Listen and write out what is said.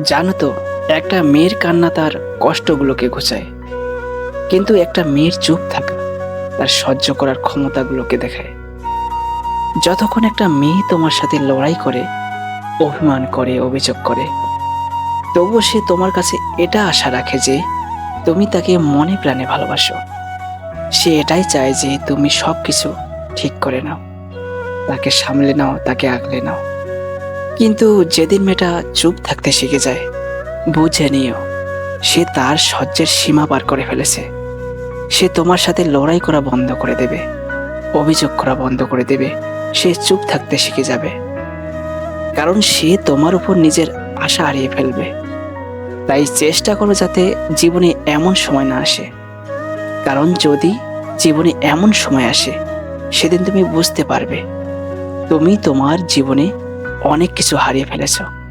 জানো তো, একটা মেয়ের কান্না তার কষ্টগুলোকে ঘুচায়। কিন্তু একটা মেয়ের চুপ থাকা তার সহ্য করার ক্ষমতাগুলোকে দেখায়। যতক্ষণ একটা মেয়ে তোমার সাথে লড়াই করে, অভিমান করে, অভিযোগ করে, তবুও সে তোমার কাছে এটা আশা রাখে যে তুমি তাকে মনে প্রাণে ভালোবাসো। সে এটাই চায় যে তুমি সব কিছু ঠিক করে নাও, তাকে সামলে নাও, তাকে আগলে নাও। কিন্তু যেদিন মেয়েটা চুপ থাকতে শিখে যায়, বুঝে নিও, সে তার সহ্যের সীমা পার করে ফেলেছে। সে তোমার সাথে লড়াই করা বন্ধ করে দেবে, অভিযোগ করা বন্ধ করে দেবে, সে চুপ থাকতে শিখে যাবে। কারণ সে তোমার উপর নিজের আশা হারিয়ে ফেলবে। তাই চেষ্টা করো যাতে জীবনে এমন সময় না আসে। কারণ যদি জীবনে এমন সময় আসে, সেদিন তুমি বুঝতে পারবে, তুমি তোমার জীবনে অনেক কিছু হারিয়ে ফেলেছো।